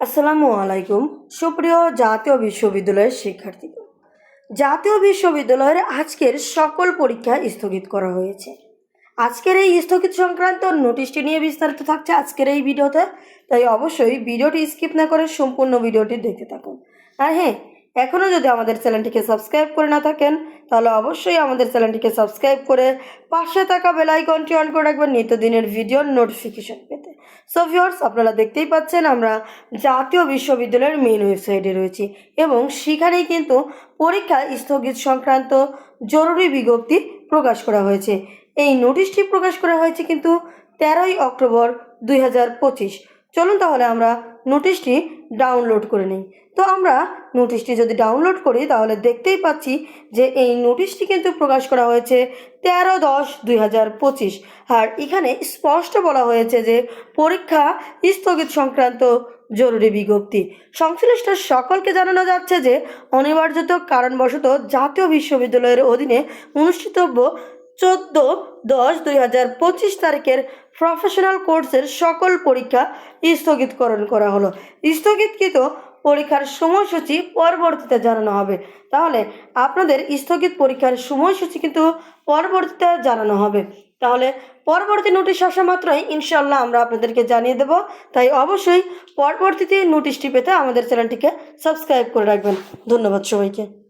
আসসালামু আলাইকুম। সুপ্রিয় জাতীয় বিশ্ববিদ্যালয়ের শিক্ষার্থীগণ, জাতীয় বিশ্ববিদ্যালয়ের আজকের সকল পরীক্ষা স্থগিত করা হয়েছে। আজকের এই স্থগিত সংক্রান্ত নোটিশটি নিয়ে বিস্তারিত থাকছে আজকের এই ভিডিওতে, তাই অবশ্যই ভিডিওটি স্কিপ না করে সম্পূর্ণ ভিডিওটি দেখতে থাকুন। আর হ্যাঁ এখনও যদি আমাদের চ্যানেলটিকে সাবস্ক্রাইব করে না থাকেন, তাহলে অবশ্যই আমাদের চ্যানেলটিকে সাবস্ক্রাইব করে পাশে থাকা বেল আইকনটি অন করে রাখবেন নিত্যদিনের ভিডিওর নোটিফিকেশন পেতে। সো ভিউয়ার্স আপনারা দেখতেই পাচ্ছেন আমরা জাতীয় বিশ্ববিদ্যালয়ের মেন ওয়েবসাইটে রয়েছি এবং সেখানেই কিন্তু পরীক্ষা স্থগিত সংক্রান্ত জরুরি বিজ্ঞপ্তি প্রকাশ করা হয়েছে। এই নোটিশটি প্রকাশ করা হয়েছে কিন্তু তেরোই অক্টোবর দুই হাজার পঁচিশ। চলুন তাহলে আমরা নোটিশটি ডাউনলোড করে নিই। তো আমরা নোটিশটি যদি ডাউনলোড করি, তাহলে দেখতেই পাচ্ছি যে এই নোটিশটি কিন্তু প্রকাশ করা হয়েছে তেরো দশ দুই হাজার পঁচিশ। আর এখানে স্পষ্ট বলা হয়েছে যে পরীক্ষা স্থগিত সংক্রান্ত জরুরি বিজ্ঞপ্তি। সংশ্লিষ্ট সকলকে জানানো যাচ্ছে যে অনিবার্যত কারণবশত জাতীয় বিশ্ববিদ্যালয়ের অধীনে অনুষ্ঠিতব্য চোদ্দ দশ দুই হাজার পঁচিশ তারিখের প্রফেশনাল কোর্সের সকল পরীক্ষা স্থগিতকরণ করা হলো। স্থগিতকৃত পরীক্ষার সময়সূচি পরবর্তীতে জানানো হবে। তাহলে আপনাদের স্থগিত পরীক্ষার সময়সূচি কিন্তু পরবর্তীতে জানানো হবে। তাহলে পরবর্তী নোটিশ আসা মাত্রই ইনশাল্লাহ আমরা আপনাদেরকে জানিয়ে দেব। তাই অবশ্যই পরবর্তীতে নোটিশটি পেতে আমাদের চ্যানেলটিকে সাবস্ক্রাইব করে রাখবেন। ধন্যবাদ সবাইকে।